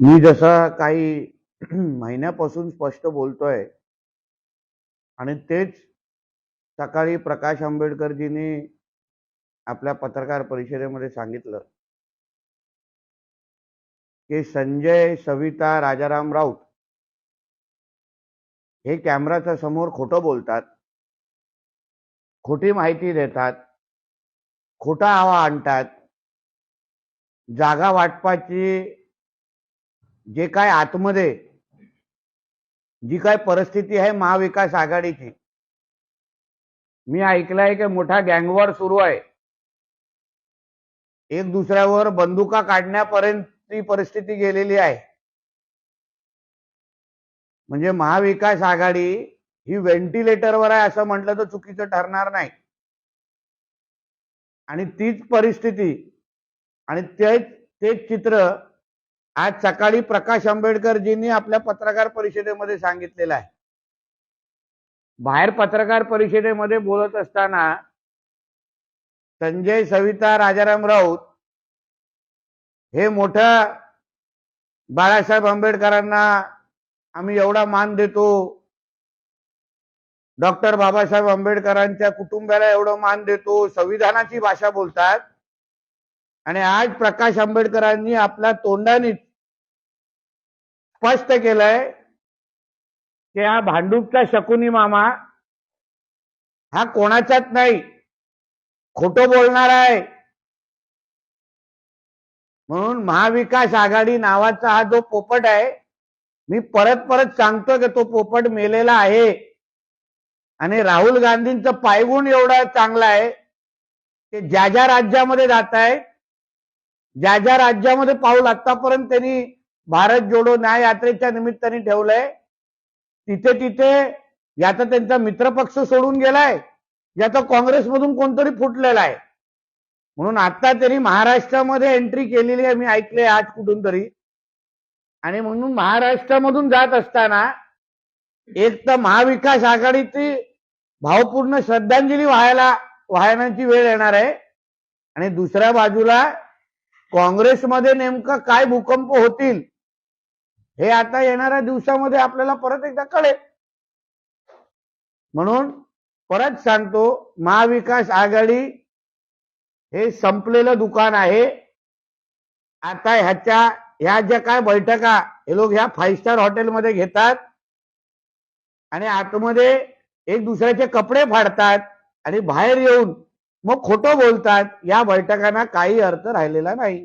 मी जसा काही महिन्यापासून स्पष्ट बोलतोय आणि तेच सकाळी प्रकाश आंबेडकरजींनी आपल्या पत्रकार परिषदेमध्ये सांगितलं की संजय सविता राजाराम राऊत हे कॅमेराच्या समोर खोटं बोलतात खोटी माहिती देतात खोटा हवा आणतात जागा वाटपाची जे काय आतमध्ये जी काय परिस्थिती आहे महाविकास आघाडीची. मी ऐकलंय की मोठा गँगवॉर सुरू आहे. एक दुसऱ्यावर बंदुका काढण्यापर्यंत ती परिस्थिती गेलेली आहे. म्हणजे महाविकास आघाडी ही व्हेंटिलेटरवर आहे असं म्हटलं तर चुकीचं ठरणार नाही. आणि तीच परिस्थिती आणि तेच तेच चित्र आज सकाळी प्रकाश आंबेडकरजींनी आपल्या पत्रकार परिषदेमध्ये सांगितलेलं आहे. बाहेर पत्रकार परिषदेमध्ये बोलत असताना संजय सविता राजाराम राऊत हे मोठ्या बाळासाहेब आंबेडकरांना आम्ही एवढा मान देतो. डॉक्टर बाबासाहेब आंबेडकरांच्या कुटुंबाला एवढं मान देतो. संविधानाची भाषा बोलतात. आणि आज प्रकाश आंबेडकरांनी आपल्या तोंडाने स्पष्ट केलंय की हा भांडूपचा शकुनी मामा हा कोणाच्यात नाही खोटं बोलणार आहे. म्हणून महाविकास आघाडी नावाचा हा जो पोपट आहे मी परत परत सांगतो की तो पोपट मेलेला आहे. आणि राहुल गांधींचं पायगुण एवढा चांगला आहे की ज्या ज्या राज्यामध्ये जात आहे ज्या ज्या राज्यामध्ये पाऊल आतापर्यंत त्यांनी भारत जोडो न्याय यात्रेच्या निमित्ताने ठेवलंय. तिथे तिथे याचा त्यांचा मित्रपक्ष सोडून गेलाय. याचा काँग्रेसमधून कोणतरी फुटलेला आहे. म्हणून आता तरी महाराष्ट्रामध्ये एंट्री केलेली आहे मी ऐकले आज कुठून तरी. आणि म्हणून महाराष्ट्रामधून जात असताना एक तर महाविकास आघाडीची भावपूर्ण श्रद्धांजली व्हायला वाहण्याची वेळ येणार आहे. आणि दुसऱ्या बाजूला काँग्रेसमध्ये नेमकं काय भूकंप होतील हे आता येणाऱ्या दिवसामध्ये आपल्याला परत एकदा कळेल. म्हणून परत सांगतो महाविकास आघाडी हे संपलेलं दुकान आहे. आता ह्याच्या ह्या ज्या काय बैठका हे लोक ह्या फाईव्ह स्टार हॉटेलमध्ये घेतात. आणि आतमध्ये एक दुसऱ्याचे कपडे फाडतात आणि बाहेर येऊन मग खोटं बोलतात. या बैठकांना काही अर्थ राहिलेला नाही.